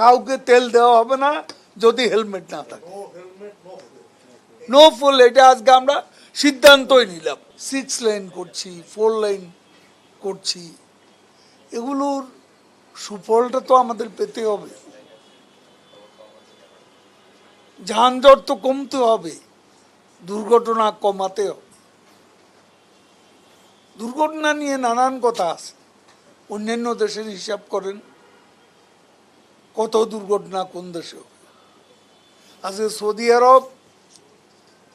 কাউকে তেল দেওয়া হবে না যদি হেলমেট না থাকে। নো ফুল এটা আজকে আমরা সিদ্ধান্তই নিলাম। সিক্স লাইন করছি ফোর লাইন করছি। এগুলোর সুফলটা তো আমাদের পেতে হবে। যানজট তো কমতে হবে, দুর্ঘটনা কমাতে হবে। দুর্ঘটনা নিয়ে নানান কথা আছে। অন্যান্য দেশের হিসাব করেন কত দুর্ঘটনা কোন দেশে আজকে সৌদি আরব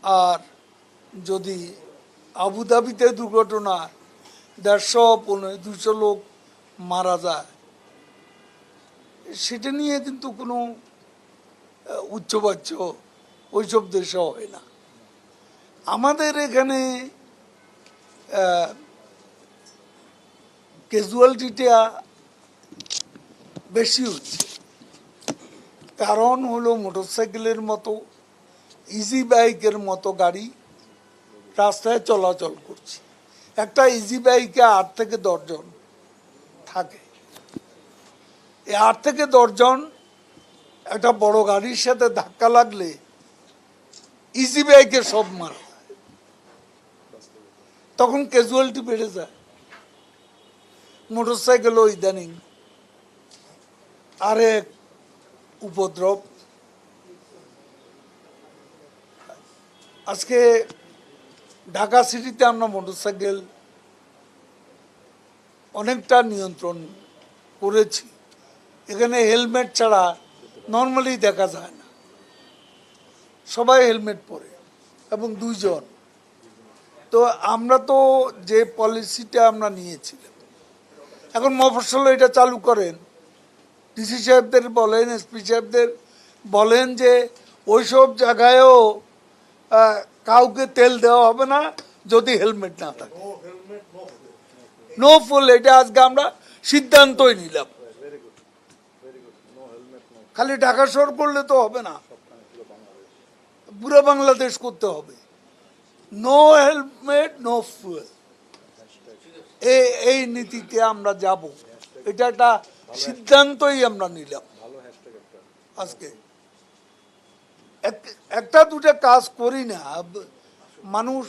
আর যদি আবুধাবিতে দুর্ঘটনা দেড়শো পনেরো দুশো লোক মারা যায়, সেটা নিয়ে কিন্তু কোনো উচ্চবাচ্য ওইসব দেশে হয় না। আমাদের এখানে ক্যাজুয়ালিটিটা বেশি হচ্ছে। কারণ হলো মোটরসাইকেলের মতো ইজি বাইকের মতো গাড়ি রাস্তায় চলাচল করছে। একটা ইজি বাইকে আট থেকে দশজন থাকে। এই আট থেকে দশজন একটা বড় গাড়ির সাথে ধাক্কা লাগলে ইজি বাইকে সব মারা তখন ক্যাজুয়ালিটি বেড়ে যায়। মোটরসাইকেলও ইদানিং আরেক উপদ্রব। আজকে ঢাকা সিটিতে আমরা মোটরসাইকেল অনেকটা নিয়ন্ত্রণ করেছি। এখানে হেলমেট ছাড়া নর্মালি দেখা যায় না। সবাই হেলমেট পরে এবং দুইজন। তো আমরা তো যে পলিসিটা আমরা নিয়েছিলাম, এখন মফসল এটা চালু করেন ডিসি সাহেবদের বলেন, এসপি সাহেবদের বলেন যে ওইসব জায়গায়ও কাউকে তেল দেওয়া হবে না যদি হেলমেট না থাকে। নো ফুল, এটা আজকে আমরা সিদ্ধান্তই নিলাম। খালি ঢাকা শহর করলে তো হবে না, পুরো বাংলাদেশ করতে হবে। No helmet, no fuel. এই এই নীতিতে আমরা যাব। এটা একটা সিদ্ধান্তই আমরা নিলাম। আজকে। একটা দুটা কাজ করি না মানুষ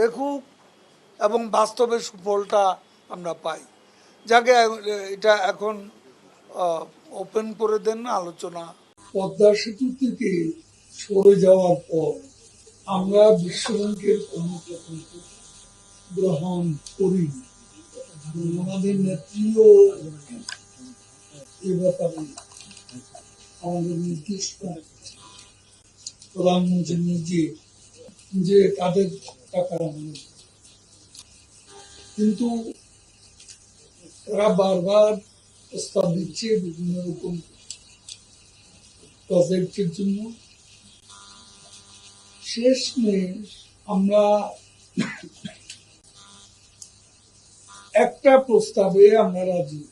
দেখুক এবং বাস্তবে সুফলটা আমরা পাই। যাকে এটা এখন ওপেন করে দেন আলোচনা। পদ্মা সেতু থেকে সরে যাওয়ার পর আমরা বিশ্বব্যাংকের কোনো প্রকল্প গ্রহণ করিনি। ওনাদের নেত্রীও আমাদের প্রধানমন্ত্রী নিজে যে তাদের টাকা কিন্তু তারা বারবার প্রস্তাব দিচ্ছে বিভিন্ন রকম প্রজেক্টের জন্য। শেষমেশ আমরা একটা প্রস্তাবে আমরা রাজি।